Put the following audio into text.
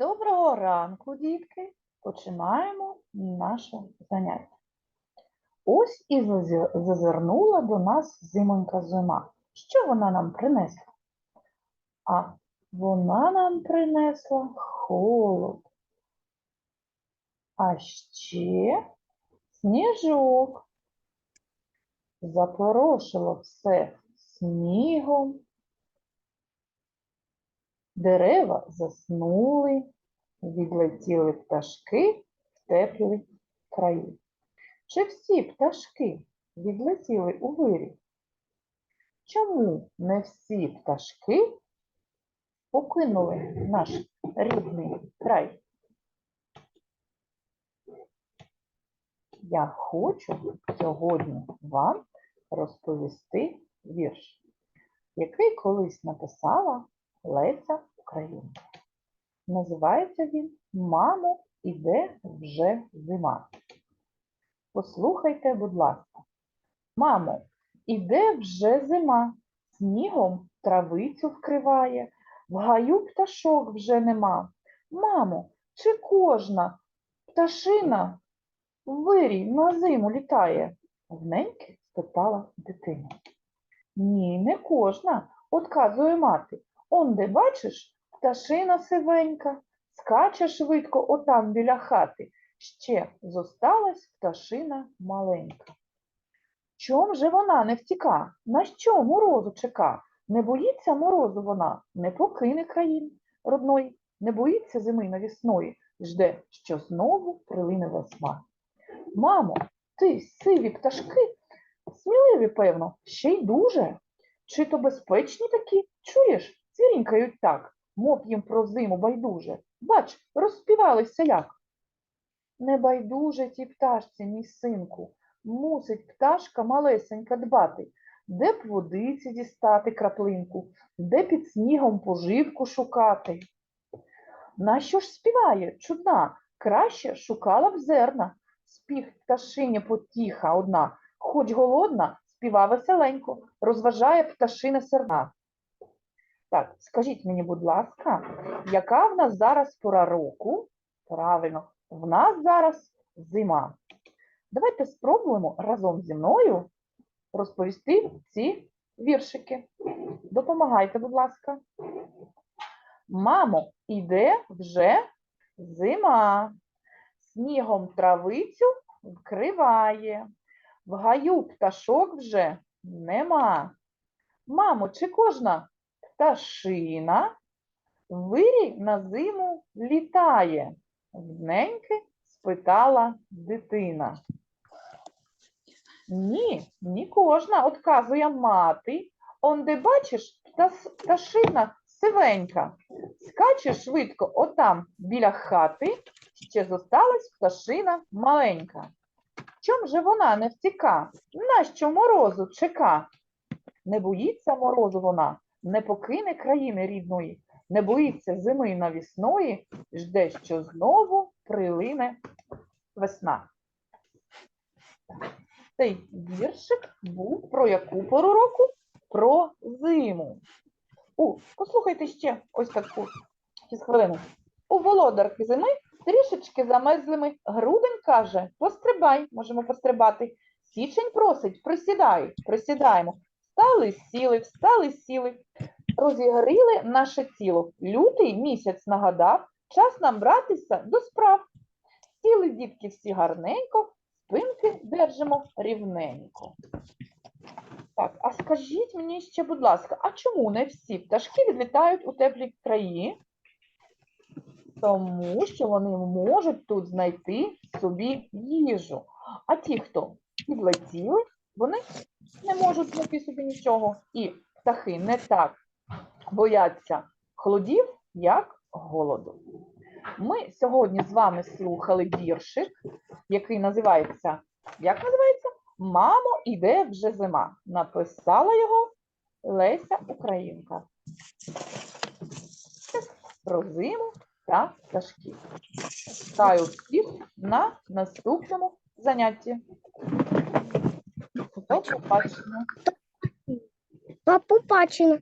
Доброго ранку, дітки! Починаємо наше заняття. Ось і зазирнула до нас зимонька зима. Що вона нам принесла? А вона нам принесла холод. А ще сніжок. Запорошило все снігом. Дерева заснули, відлетіли пташки в теплі краї. Чи всі пташки відлетіли у вирій? Чому не всі пташки покинули наш рідний край? Я хочу сьогодні вам розповісти вірш, який колись написала Леся Українка. Називається він Мамо, іде вже зима. Послухайте, будь ласка. Мамо, іде вже зима, снігом травицю вкриває, в гаю пташок вже нема. Мамо, чи кожна пташина в вирій на зиму літає? Вненьки спитала дитина. Ні, не кожна, отказує мати. Он де бачиш, пташина сивенька, скаче швидко отам біля хати. Ще зосталась пташина маленька. Чом же вона не втіка? На що морозу чека? Не боїться морозу вона, не покине країн родної, не боїться зими навісної, жде, що знову прилине весна. Мамо, ти, сиві пташки, сміливі, певно, ще й дуже. Чи то безпечні такі? Чуєш, цвірінькають так, мов їм про зиму байдуже. Бач, розспівалися як. Не байдуже тій пташці, мій синку, мусить пташка малесенька дбати, де б водиці дістати краплинку, де під снігом поживку шукати. Нащо ж співає, чудна, краще шукала б зерна. Спів пташиня потіха одна, хоч голодна, співа веселенько, розважає пташина серна. Так, скажіть мені, будь ласка, яка в нас зараз пора року? Правильно, в нас зараз зима. Давайте спробуємо разом зі мною розповісти ці віршики. Допомагайте, будь ласка. Мамо, іде вже зима. Снігом травицю вкриває. В гаю пташок вже нема. Мамо, чи кожна пташина вирій на зиму літає? Вненьки спитала дитина. Ні, ні кожна, отказує мати. Он бачиш, пташина сивенька. Скаче швидко отам біля хати, ще зосталась пташина маленька. Чом же вона не втіка? Нащо морозу чека? Не боїться морозу вона, не покине країни рідної, не боїться зими навісної, жде, що знову прилине весна. Цей віршик був про яку пору року? Про зиму. У, послухайте ще ось таку хвилину. У володарки зими трішечки замерзлими. Грудень каже, пострибай, можемо пострибати. Січень просить, присідай, присідаємо. Встали, сіли, встали, сіли. Розігріли наше тіло. Лютий місяць нагадав, час нам братися до справ. Сіли дітки всі гарненько, спинки держимо рівненько. Так, а скажіть мені ще, будь ласка, а чому не всі пташки відлітають у теплі краї? Тому що вони можуть тут знайти собі їжу. А ті, хто підлетіли, вони не можуть знайти собі нічого. І птахи не так бояться холодів, як голоду. Ми сьогодні з вами слухали віршик, який називається, як називається? Мамо, іде вже зима. Написала його Леся Українка. Про зиму та пташків. Чекаю всіх на наступному занятті. До побачення. Папу Пачина.